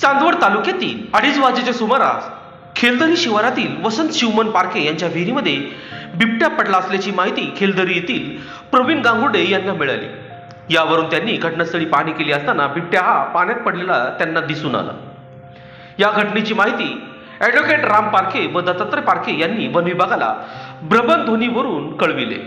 चांदवड तालुक्यातील अडीच वाजेच्या सुमारास खेलदरी शिवारातील वसंत शिवमन पारखे यांच्या विहिरीमध्ये बिबट्या पडला असल्याची माहिती खेलदरी येथील प्रवीण गांगुडे यांना मिळाली. यावरून त्यांनी घटनास्थळी पाहणी केली असताना बिबट्या हा पाण्यात पडलेला त्यांना दिसून आला. या घटनेची माहिती ॲडव्होकेट राम पारखे व दत्तात्रय पारखे यांनी वन विभागाला भ्रमणध्वनीवरून कळविले.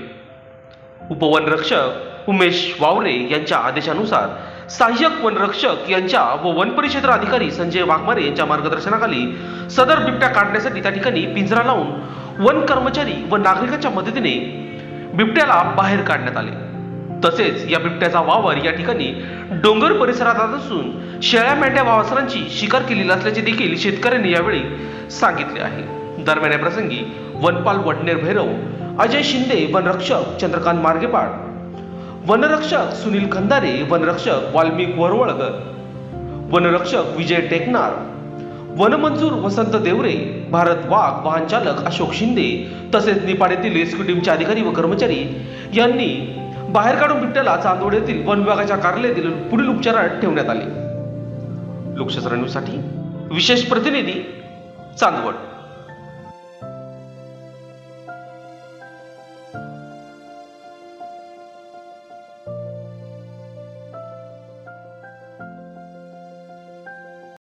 उपवनरक्षक उमेश वावरे यांच्या आदेशानुसार सहाय्यक वनरक्षक यांच्या व वन परिक्षेत्र अधिकारी संजय वाघमारे यांच्या मार्गदर्शनाखाली सदर बिबट्या काढण्यासाठी त्या ठिकाणी पिंजरा लावून वन कर्मचारी व नागरिकांच्या मदतीने बिबट्याला बाहेर काढण्यात आले. तसेच या बिबट्याचा वावर या ठिकाणी डोंगर परिसरात असून शेळ्या मेंढ्या वासरांची शिकार केलेली असल्याचे देखील शेतकऱ्यांनी यावेळी सांगितले आहे. दरम्यान या प्रसंगी वनपाल वडनेर भैरव अजय शिंदे वनरक्षक चंद्रकांत मार्गेपाड वनरक्षक सुनील खंदारे वनरक्षक वाल्मिक वरवळकर वनरक्षक विजय टेकनार वनमंजूर वसंत देवरे भारत वाघ वाहनचालक अशोक शिंदे तसेच निपाडीतील रेस्क्यू टीमचे अधिकारी व कर्मचारी यांनी बाहेर काढून बिबट्याला चांदोड येथील वन विभागाच्या कार्यालयातील पुढील उपचारात ठेवण्यात आले. लोकशास्त्र न्यूजसाठी विशेष प्रतिनिधी चांदवड.